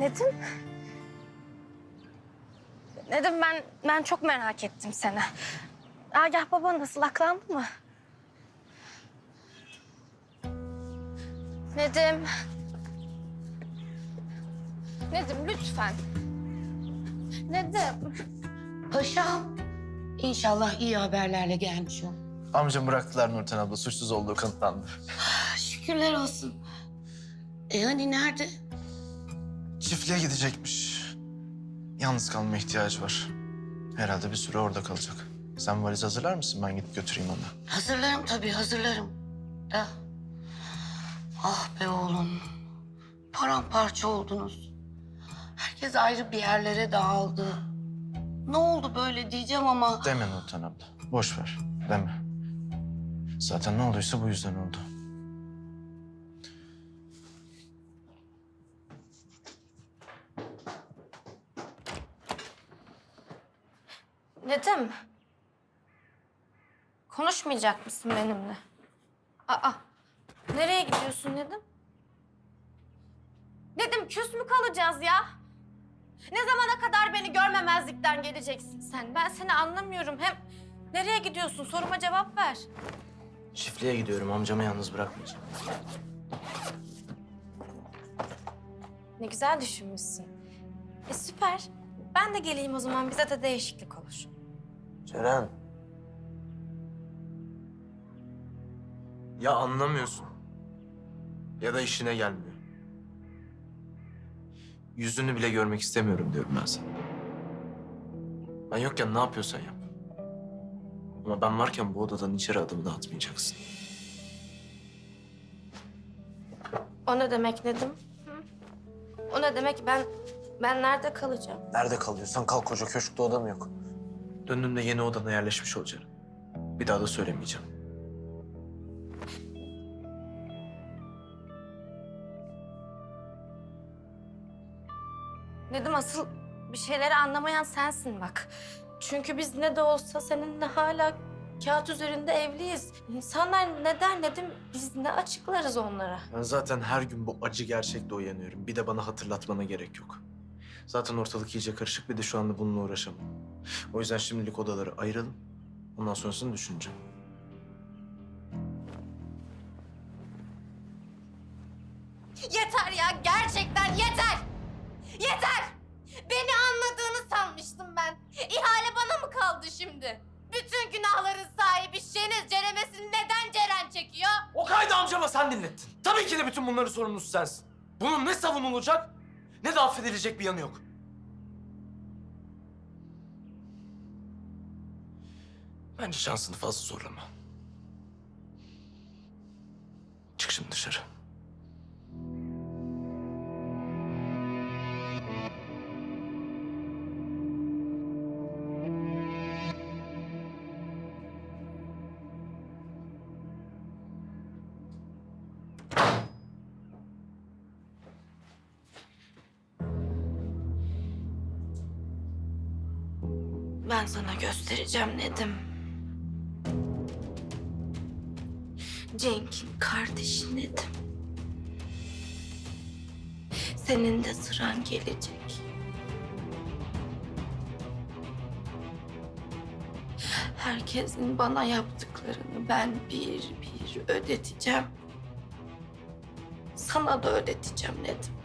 Nedim? Nedim ben ben çok merak ettim seni. Agah baba nasıl aklandı mı? Nedim. Nedim lütfen. Nedim. Paşam. İnşallah iyi haberlerle gelmiş o. Amcam bıraktılar Nurten abla. Suçsuz olduğu kanıtlandı. Şükürler olsun. E hani nerede? Çiftliğe gidecekmiş. Yalnız kalma ihtiyacı var. Herhalde bir süre orada kalacak. Sen valiz hazırlar mısın? Ben gidip götüreyim onu. Hazırlarım tabii hazırlarım. Da. Ah be oğlum. Paramparça oldunuz. Herkes ayrı bir yerlere dağıldı. Ne oldu böyle diyeceğim ama... Deme Nurten abla. Boş ver. Deme. Zaten ne olduysa bu yüzden oldu. Nedim. Konuşmayacak mısın benimle? Aa. Nereye gidiyorsun Nedim? Nedim küs mü kalacağız ya? Ne zamana kadar beni görmemezlikten geleceksin sen? Ben seni anlamıyorum. Hem nereye gidiyorsun? Soruma cevap ver. Çiftliğe gidiyorum. Amcamı yalnız bırakmayacağım. Ne güzel düşünmüşsün. E süper. Ben de geleyim o zaman. Bize de değişiklik olur. Ceren. Ya anlamıyorsun. Ya da işine gelmiyor. Yüzünü bile görmek istemiyorum diyorum ben sana. Ben yokken ne yapıyorsan yap. Ama ben varken bu odadan içeri adımını atmayacaksın. O ne demek Nedim? Hı? O ne demek? Ben ben nerede kalacağım? Nerede kalıyorsan kal koca köşkte odan yok. Döndüğümde yeni odana yerleşmiş olacaksın. Bir daha da söylemeyeceğim. Nedim asıl bir şeyleri anlamayan sensin bak. Çünkü biz ne de olsa seninle hala kağıt üzerinde evliyiz. İnsanlar ne der Nedim biz ne açıklarız onlara? Ben zaten her gün bu acı gerçekle uyanıyorum. Bir de bana hatırlatmana gerek yok. Zaten ortalık iyice karışık bir de şu anda bununla uğraşamam. O yüzden şimdilik odaları ayıralım. Ondan sonrasını düşüneceğim. Yeter ya gerçekten yeter! Yeter! Beni anladığını sanmıştım ben. İhale bana mı kaldı şimdi? Bütün günahların sahibi Şeniz ceremesini neden Ceren çekiyor? O kaydı amcama sen dinlettin. Tabii ki de bütün bunların sorumlusu sensin. Bunun ne savunulacak ne de affedilecek bir yanı yok. Bence şansını fazla zorlama. Çık şimdi dışarı. Ben sana göstereceğim Nedim. Cenk'in kardeşi Nedim. Senin de sıran gelecek. Herkesin bana yaptıklarını ben bir bir ödeteceğim. Sana da ödeteceğim Nedim.